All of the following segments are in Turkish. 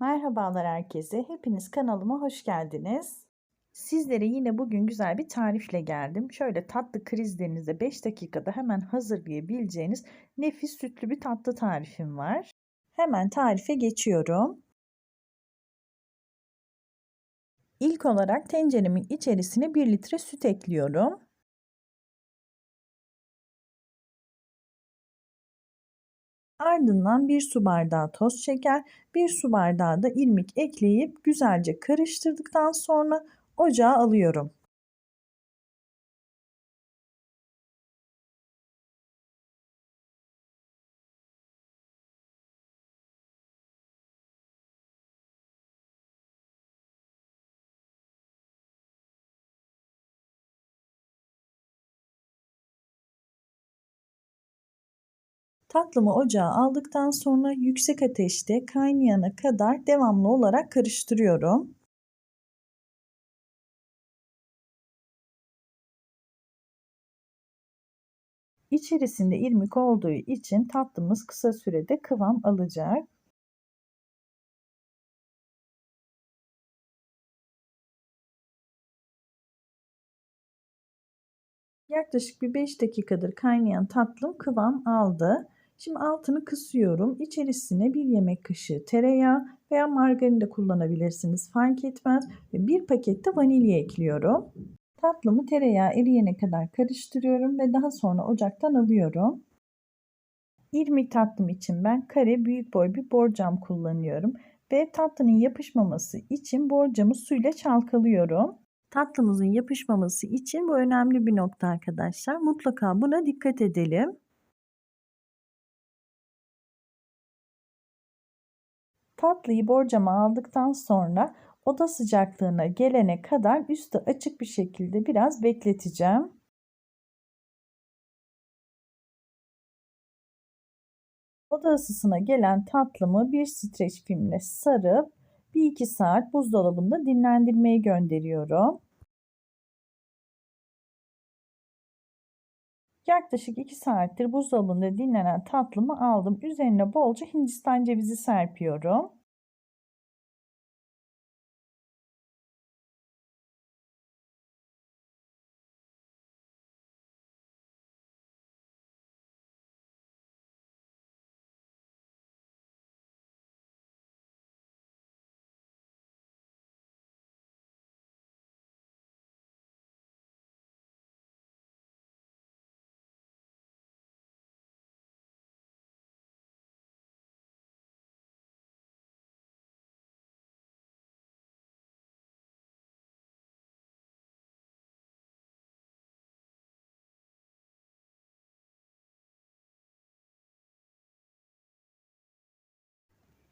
Merhabalar herkese. Hepiniz kanalıma hoş geldiniz. Sizlere yine bugün güzel bir tarifle geldim. Şöyle tatlı krizlerinizde 5 dakikada hemen hazırlayabileceğiniz nefis sütlü bir tatlı tarifim var. Hemen tarife geçiyorum. İlk olarak tenceremin içerisine 1 litre süt ekliyorum. Ardından 1 su bardağı toz şeker, 1 su bardağı da irmik ekleyip güzelce karıştırdıktan sonra ocağa alıyorum. Tatlımı ocağa aldıktan sonra yüksek ateşte kaynayana kadar devamlı olarak karıştırıyorum. İçerisinde irmik olduğu için tatlımız kısa sürede kıvam alacak. Yaklaşık bir 5 dakikadır kaynayan tatlım kıvam aldı. Şimdi altını kısıyorum. İçerisine bir yemek kaşığı tereyağı veya margarin de kullanabilirsiniz. Fark etmez. Ve bir paket de vanilya ekliyorum. Tatlımı tereyağı eriyene kadar karıştırıyorum ve daha sonra ocaktan alıyorum. İrmik tatlım için ben kare büyük boy bir borcam kullanıyorum. Ve tatlının yapışmaması için borcamı suyla çalkalıyorum. Tatlımızın yapışmaması için bu önemli bir nokta arkadaşlar. Mutlaka buna dikkat edelim. Tatlıyı borcama aldıktan sonra oda sıcaklığına gelene kadar üstü açık bir şekilde biraz bekleteceğim. Oda ısısına gelen tatlımı bir streç filmle sarıp 1-2 saat buzdolabında dinlendirmeye gönderiyorum. Yaklaşık 2 saattir buzdolabında dinlenen tatlımı aldım. Üzerine bolca hindistan cevizi serpiyorum.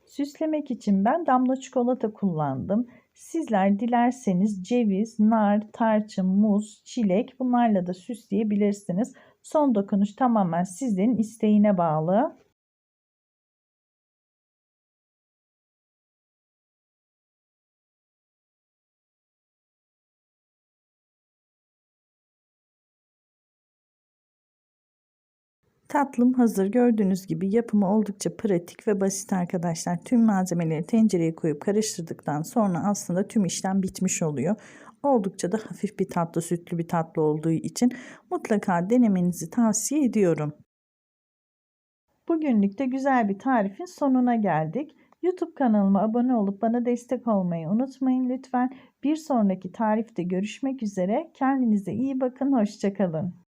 Süslemek için ben damla çikolata kullandım. Sizler dilerseniz ceviz, nar, tarçın, muz, çilek bunlarla da süsleyebilirsiniz. Son dokunuş tamamen sizlerin isteğine bağlı. Tatlım hazır. Gördüğünüz gibi yapımı oldukça pratik ve basit arkadaşlar. Tüm malzemeleri tencereye koyup karıştırdıktan sonra aslında tüm işlem bitmiş oluyor. Oldukça da hafif bir tatlı, sütlü bir tatlı olduğu için mutlaka denemenizi tavsiye ediyorum. Bugünlük de güzel bir tarifin sonuna geldik. YouTube kanalıma abone olup bana destek olmayı unutmayın lütfen. Bir sonraki tarifte görüşmek üzere. Kendinize iyi bakın. Hoşçakalın.